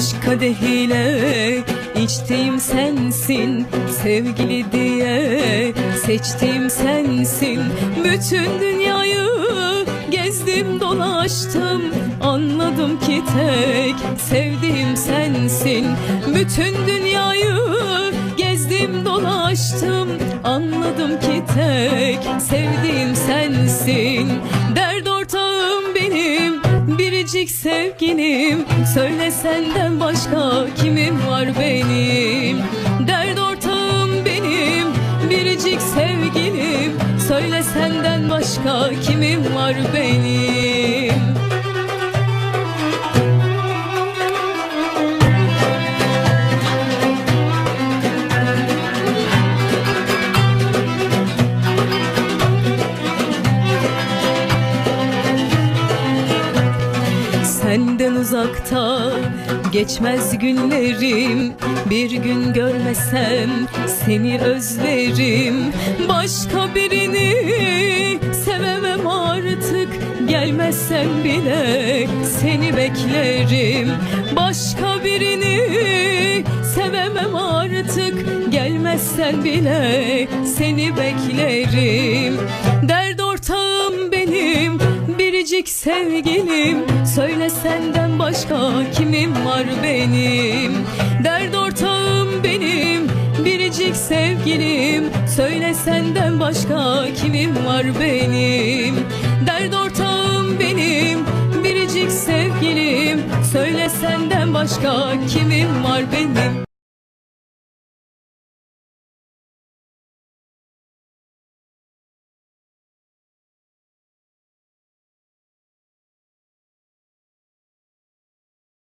Aşk kadehiyle içtiğim sensin Sevgili diye. Seçtiğim sensin Bütün dünyayı gezdim dolaştım. Anladım ki tek sevdiğim sensin. Bütün dünyayı gezdim dolaştım. Anladım ki tek sevdiğim sensin biricik sevgilim Söyle senden başka kimim var benim? Dert ortağım benim biricik sevgilim Söyle senden başka kimim var benim Senden uzakta geçmez günlerim. Bir gün görmesem seni özlerim. Başka birini sevemem artık. Gelmezsen bile seni beklerim. Başka birini sevemem artık. Gelmezsen bile seni beklerim. Dert ortağım benim biricik sevgilim Söyle senden başka kimim var benim? Dert ortağım benim biricik sevgilim Söyle senden başka kimim var benim? Dert ortağım benim biricik sevgilim Söyle senden başka kimim var benim